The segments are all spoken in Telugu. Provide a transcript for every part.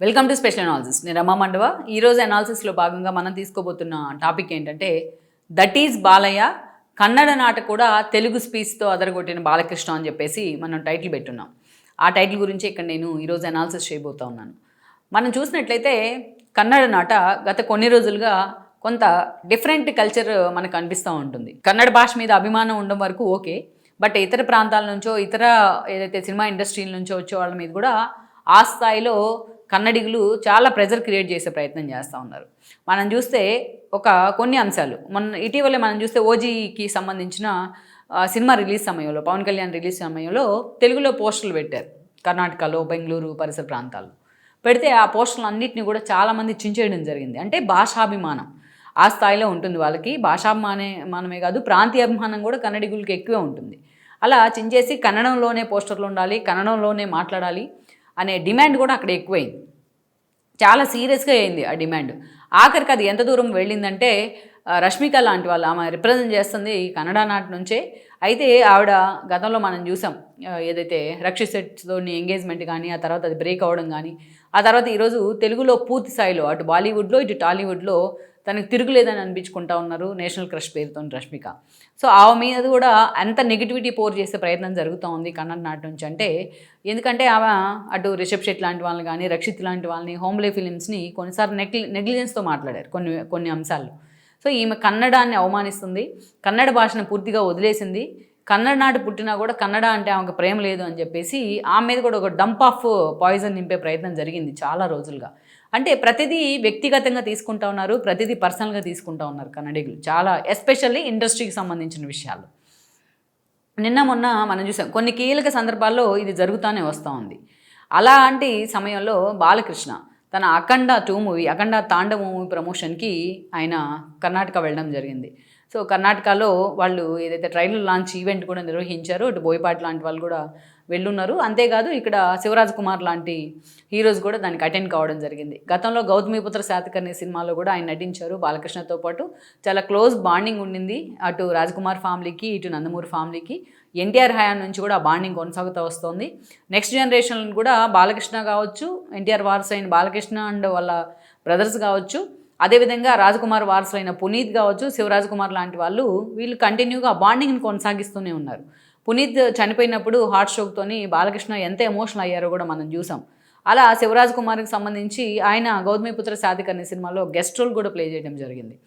వెల్కమ్ టు స్పెషల్ అనాలిసిస్ నేను రమా మండవ. ఈరోజు అనాలిసిస్లో భాగంగా మనం తీసుకోబోతున్న టాపిక్ ఏంటంటే దట్ ఈజ్ బాలయ్య కన్నడ నాట కూడా తెలుగు స్పీచ్తో అదరగొట్టిన బాలకృష్ణ అని చెప్పేసి మనం టైటిల్ పెట్టున్నాం. ఆ టైటిల్ గురించి ఇక్కడ నేను ఈరోజు అనాలిసిస్ చేయబోతా ఉన్నాను. మనం చూసినట్లయితే కన్నడ నాట గత కొన్ని రోజులుగా కొంత డిఫరెంట్ కల్చర్ మనకు అనిపిస్తూ ఉంటుంది. కన్నడ భాష మీద అభిమానం ఉండడం వరకు ఓకే. బట్ ఇతర ప్రాంతాల నుంచో ఇతర ఏదైతే సినిమా ఇండస్ట్రీల నుంచో వచ్చే వాళ్ళ మీద కూడా ఆ స్థాయిలో కన్నడిగులు చాలా ప్రెజర్ క్రియేట్ చేసే ప్రయత్నం చేస్తూ ఉన్నారు. మనం చూస్తే ఒక కొన్ని అంశాలు. మన ఇటీవలే మనం చూస్తే ఓజీకి సంబంధించిన సినిమా రిలీజ్ సమయంలో పవన్ కళ్యాణ్ రిలీజ్ సమయంలో తెలుగులో పోస్టర్లు పెట్టారు. కర్ణాటకలో బెంగళూరు పరిసర ప్రాంతాల్లో. పెడితే ఆ పోస్టర్లు అన్నింటినీ కూడా చాలామంది చించేయడం జరిగింది. అంటే భాషాభిమానం. ఆ స్థాయిలో ఉంటుంది వాళ్ళకి. భాషాభిమానే మానమే కాదు ప్రాంతీయ అభిమానం కూడా కన్నడిగులకి ఎక్కువే ఉంటుంది. అలా చించేసి కన్నడంలోనే పోస్టర్లు ఉండాలి కన్నడంలోనే మాట్లాడాలి. అనే డిమాండ్ కూడా అక్కడ ఎక్కువైంది. చాలా సీరియస్గా అయింది ఆ డిమాండ్. ఆఖరికి అది ఎంత దూరం వెళ్ళిందంటే రష్మిక లాంటి వాళ్ళు ఆమె రిప్రజెంట్ చేస్తుంది ఈ కన్నడ నాటి నుంచే. అయితే ఆవిడ గతంలో మనం చూసాం ఏదైతే రక్షిత్ సెట్స్తోని ఎంగేజ్మెంట్ కానీ ఆ తర్వాత అది బ్రేక్ అవ్వడం కానీ ఆ తర్వాత ఈరోజు తెలుగులో పూర్తి స్థాయిలో అటు బాలీవుడ్లో ఇటు టాలీవుడ్లో తనకు తిరుగులేదని అనిపించుకుంటా ఉన్నారు నేషనల్ క్రష్ పేరుతో రష్మిక. సో ఆమె మీద కూడా అంత నెగిటివిటీ పోర్ చేసే ప్రయత్నం జరుగుతూ ఉంది కన్నడ నాటి నుంచి. అంటే ఎందుకంటే ఆమె అటు రిషబ్ షెట్ లాంటి వాళ్ళని కానీ రక్షిత్ లాంటి వాళ్ళని హోమ్లే ఫిలిమ్స్ని కొన్నిసార్లు నెగ్లి నెగ్లిజెన్స్తో మాట్లాడారు కొన్ని కొన్ని అంశాలు. సో ఈమె కన్నడాన్ని అవమానిస్తుంది కన్నడ భాషను పూర్తిగా వదిలేసింది కన్నడ నాటి పుట్టినా కూడా కన్నడ అంటే ఆమెకు ప్రేమ లేదు అని చెప్పేసి ఆమె మీద కూడా ఒక డంప్ ఆఫ్ పాయిజన్ నింపే ప్రయత్నం జరిగింది చాలా రోజులుగా. అంటే ప్రతిదీ వ్యక్తిగతంగా తీసుకుంటా ఉన్నారు ప్రతిదీ పర్సనల్గా తీసుకుంటా ఉన్నారు కన్నడిగులు చాలా ఎస్పెషల్లీ ఇండస్ట్రీకి సంబంధించిన విషయాలు. నిన్న మొన్న మనం చూసాం కొన్ని కీలక సందర్భాల్లో ఇది జరుగుతూనే వస్తూ ఉంది. అలాంటి సమయంలో బాలకృష్ణ తన అఖండ టూ మూవీ అఖండ తాండ మూవీ ప్రమోషన్కి ఆయన కర్ణాటక వెళ్ళడం జరిగింది. సో కర్ణాటకలో వాళ్ళు ఏదైతే ట్రైలర్ లాంచ్ ఈవెంట్ కూడా నిర్వహించారో ఇటు బోయపాటి లాంటి వాళ్ళు కూడా వెళ్ళున్నారు. అంతేకాదు ఇక్కడ శివరాజ్ కుమార్ లాంటి హీరోస్ కూడా దానికి అటెండ్ కావడం జరిగింది. గతంలో గౌతమిపుత్ర శాతకర్ణి సినిమాలో కూడా ఆయన నటించారు బాలకృష్ణతో పాటు. చాలా క్లోజ్ బాండింగ్ ఉండింది అటు రాజ్కుమార్ ఫ్యామిలీకి ఇటు నందమూరి ఫ్యామిలీకి. ఎన్టీఆర్ హయాన్ నుంచి కూడా ఆ బాండింగ్ కొనసాగుతూ వస్తుంది. నెక్స్ట్ జనరేషన్ కూడా బాలకృష్ణ కావచ్చు ఎన్టీఆర్ వారసు అయిన బాలకృష్ణ అండ్ వాళ్ళ బ్రదర్స్ కావచ్చు. అదేవిధంగా రాజకుమార్ వారసులైన పునీత్ కావచ్చు శివరాజ్ కుమార్ లాంటి వాళ్ళు వీళ్ళు కంటిన్యూగా బాండింగ్ని కొనసాగిస్తూనే ఉన్నారు. పునీత్ చనిపోయినప్పుడు హార్ట్ స్ట్రోక్తోని బాలకృష్ణ ఎంత ఎమోషనల్ అయ్యారో కూడా మనం చూసాం. అలా శివరాజ్ కుమార్కి సంబంధించి ఆయన గౌతమిపుత్ర సాధికర్ణి సినిమాలో గెస్ట్ రోల్ కూడా ప్లే చేయడం జరిగింది.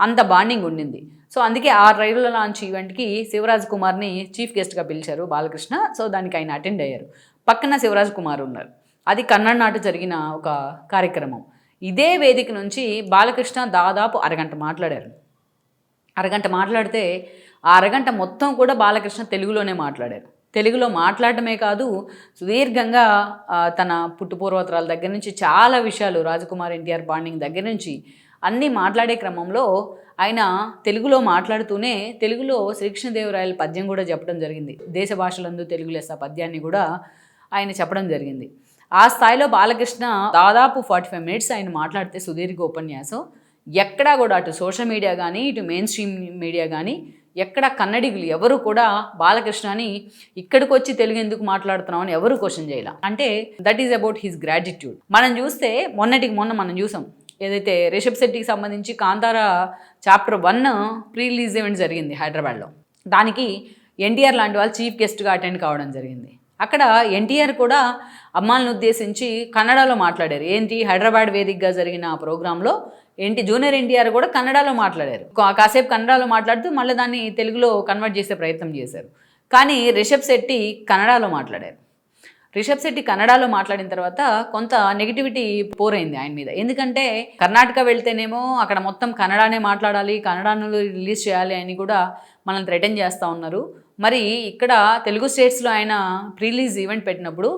అంత బాండింగ్ ఉండింది. సో అందుకే ఆ రైళ్ళ లాంచ్ ఈవెంట్కి శివరాజ్ కుమార్ని చీఫ్ గెస్ట్గా పిలిచారు బాలకృష్ణ. సో దానికి ఆయన అటెండ్ అయ్యారు. పక్కన శివరాజ్ కుమార్ ఉన్నారు. అది కన్నడ నాటు జరిగిన ఒక కార్యక్రమం. ఇదే వేదిక నుంచి బాలకృష్ణ దాదాపు అరగంట మాట్లాడారు. అరగంట మాట్లాడితే ఆ అరగంట మొత్తం కూడా బాలకృష్ణ తెలుగులోనే మాట్లాడారు. తెలుగులో మాట్లాడటమే కాదు సుదీర్ఘంగా తన పుట్టుపూర్వతరాల దగ్గర నుంచి చాలా విషయాలు రాజకుమార్ ఎన్టీఆర్ బాండింగ్ దగ్గర నుంచి అన్నీ మాట్లాడే క్రమంలో ఆయన తెలుగులో మాట్లాడుతూనే తెలుగులో శ్రీకృష్ణదేవరాయల పద్యం కూడా చెప్పడం జరిగింది. దేశ భాషలందు తెలుగు లెస్స పద్యాన్ని కూడా ఆయన చెప్పడం జరిగింది. ఆ స్థాయిలో బాలకృష్ణ దాదాపు ఫార్టీ ఫైవ్ మినిట్స్ ఆయన మాట్లాడితే సుదీర్ఘ ఉపన్యాసం. ఎక్కడా కూడా అటు సోషల్ మీడియా కానీ ఇటు మెయిన్ స్ట్రీమ్ మీడియా కానీ ఎక్కడ కన్నడిగులు ఎవరు కూడా బాలకృష్ణని ఇక్కడికి వచ్చి తెలుగు ఎందుకు మాట్లాడుతున్నావు అని ఎవరు క్వశ్చన్ చేయాల. అంటే that is about his gratitude మనం చూస్తే మొన్నటికి మొన్న మనం చూసాం. ఏదైతే రిషబ్ శెట్టికి సంబంధించి Kantara chapter one pre release event జరిగింది హైదరాబాద్లో. దానికి ఎన్టీఆర్ లాంటి వాళ్ళు చీఫ్ గెస్ట్గా అటెండ్ కావడం జరిగింది. అక్కడ ఎన్టీఆర్ కూడా అమ్మాలను ఉద్దేశించి కన్నడలో మాట్లాడారు. ఏంటి? హైదరాబాద్ వేదికగా జరిగిన ఆ ప్రోగ్రాంలో ఏంటి? జూనియర్ ఎన్టీఆర్ కూడా కన్నడలో మాట్లాడారు. కాసేపు కన్నడలో మాట్లాడుతూ మళ్ళీ దాన్ని తెలుగులో కన్వర్ట్ చేసే ప్రయత్నం చేశారు. కానీ రిషబ్ శెట్టి కన్నడలో మాట్లాడారు. రిషబ్ శెట్టి కన్నడలో మాట్లాడిన తర్వాత కొంత నెగిటివిటీ పోరైంది ఆయన మీద. ఎందుకంటే కర్ణాటక వెళ్తేనేమో అక్కడ మొత్తం కన్నడనే మాట్లాడాలి కన్నడను రిలీజ్ చేయాలి అని కూడా మనల్ని థ్రెటన్ చేస్తూ ఉన్నారు. మరి ఇక్కడ తెలుగు స్టేట్స్లో ఆయన ప్రీలీజ్ ఈవెంట్ పెట్టినప్పుడు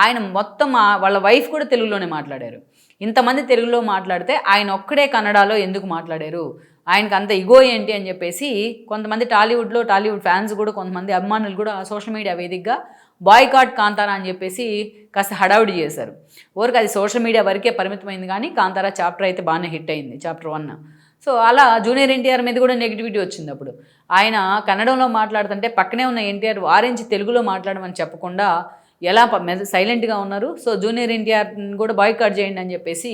ఆయన మొత్తం వాళ్ళ వైఫ్ కూడా తెలుగులోనే మాట్లాడారు. ఇంతమంది తెలుగులో మాట్లాడితే ఆయన ఒక్కడే కన్నడలో ఎందుకు మాట్లాడారు? ఆయనకు అంత ఇగో ఏంటి అని చెప్పేసి కొంతమంది టాలీవుడ్లో టాలీవుడ్ ఫ్యాన్స్ కూడా కొంతమంది అభిమానులు కూడా సోషల్ మీడియా వేదికగా బాయ్కాట్ కాంతారా అని చెప్పేసి కాస్త హడావుడి చేశారు. ఓరికి అది సోషల్ మీడియా వరకే పరిమితమైంది కానీ కాంతారా చాప్టర్ అయితే బాగానే హిట్ అయింది చాప్టర్ వన్. సో అలా జూనియర్ ఎన్టీఆర్ మీద కూడా నెగిటివిటీ వచ్చింది అప్పుడు. ఆయన కన్నడంలో మాట్లాడుతుంటే పక్కనే ఉన్న ఎన్టీఆర్ వారించి తెలుగులో మాట్లాడమని చెప్పకుండా ఎలా సైలెంట్గా ఉన్నారు. సో జూనియర్ ఎన్టీఆర్ కూడా బాయ్కాట్ చేయండి అని చెప్పేసి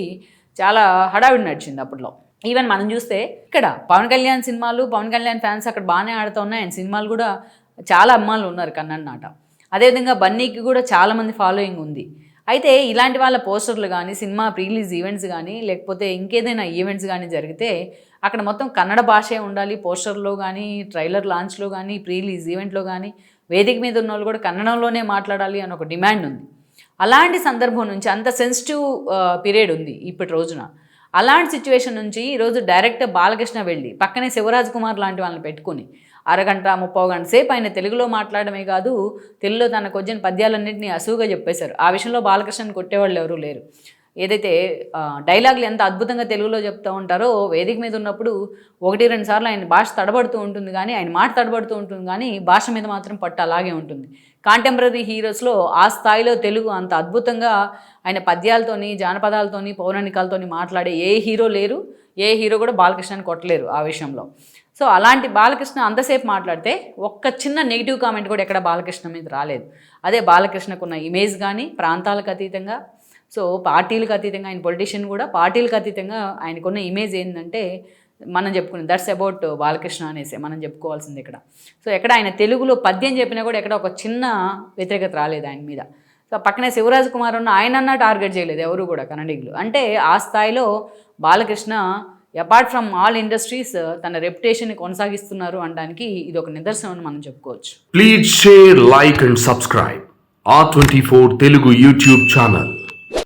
చాలా హడావిడి నడిచింది అప్పట్లో. ఈవెన్ మనం చూస్తే ఇక్కడ పవన్ కళ్యాణ్ సినిమాలు పవన్ కళ్యాణ్ ఫ్యాన్స్ అక్కడ బాగానే ఆడుతూ ఉన్నాయి ఆయన సినిమాలు కూడా చాలా అమ్మాలు ఉన్నారు కన్నడ నాట. అదేవిధంగా బన్నీకి కూడా చాలామంది ఫాలోయింగ్ ఉంది. అయితే ఇలాంటి వాళ్ళ పోస్టర్లు కానీ సినిమా ప్రీలీజ్ ఈవెంట్స్ కానీ లేకపోతే ఇంకేదైనా ఈవెంట్స్ కానీ జరిగితే అక్కడ మొత్తం కన్నడ భాషే ఉండాలి. పోస్టర్లో కానీ ట్రైలర్ లాంచ్లో కానీ ప్రీలీజ్ ఈవెంట్లో కానీ వేదిక మీద ఉన్న వాళ్ళు కూడా కన్నడంలోనే మాట్లాడాలి అని ఒక డిమాండ్ ఉంది. అలాంటి సందర్భం నుంచి అంత సెన్సిటివ్ పీరియడ్ ఉంది ఇప్పటి రోజున. అలాంటి సిచ్యువేషన్ నుంచి ఈరోజు డైరెక్ట్ బాలకృష్ణ వెళ్ళి పక్కనే శివరాజ్ కుమార్ లాంటి వాళ్ళని పెట్టుకుని అరగంట ముప్పో గంట సేపు ఆయన తెలుగులో మాట్లాడమే కాదు తెలుగులో తనకు వచ్చిన పద్యాలన్నింటినీ అసువుగా చెప్పేశారు. ఆ విషయంలో బాలకృష్ణని కొట్టేవాళ్ళు ఎవరూ లేరు. ఏదైతే డైలాగులు ఎంత అద్భుతంగా తెలుగులో చెప్తూ ఉంటారో వేదిక మీద ఉన్నప్పుడు ఒకటి రెండు సార్లు ఆయన భాష తడబడుతూ ఉంటుంది కానీ ఆయన మాట తడబడుతూ ఉంటుంది కానీ భాష మీద మాత్రం పట్టు అలాగే ఉంటుంది. కాంటెంపరీ హీరోస్లో ఆ స్థాయిలో తెలుగు అంత అద్భుతంగా ఆయన పద్యాలతోని జానపదాలతోని పౌరాణికాలతోని మాట్లాడే ఏ హీరో లేరు ఏ హీరో కూడా బాలకృష్ణని కొట్టలేరు ఆ విషయంలో. సో అలాంటి బాలకృష్ణ అంతసేపు మాట్లాడితే ఒక్క చిన్న నెగిటివ్ కామెంట్ కూడా ఎక్కడ బాలకృష్ణ మీద రాలేదు. అదే బాలకృష్ణకున్న ఇమేజ్ కానీ ప్రాంతాలకు అతీతంగా సో పార్టీలకు అతీతంగా ఆయన పొలిటీషియన్ కూడా పార్టీలకు అతీతంగా ఆయనకున్న ఇమేజ్ ఏంటంటే మనం చెప్పుకునే దట్స్ అబౌట్ బాలకృష్ణ అనేసి మనం చెప్పుకోవాల్సింది ఇక్కడ. సో ఎక్కడ ఆయన తెలుగులో పద్యం చెప్పినా కూడా ఎక్కడ ఒక చిన్న వ్యతిరేకత రాలేదు ఆయన మీద. సో పక్కనే శివరాజ్ కుమార్ ఉన్న ఆయనన్నా టార్గెట్ చేయలేదు ఎవరు కూడా కన్నడిగులు అంటే ఆ స్థాయిలో Balakrishna apart from all industries తన రెప్యుటేషన్ కొనసాగిస్తున్నారు అనడానికి ఇది ఒక నిదర్శనం అని మనం చెప్పుకోవచ్చు. Please share like and subscribe ఆ twenty four Telugu YouTube channel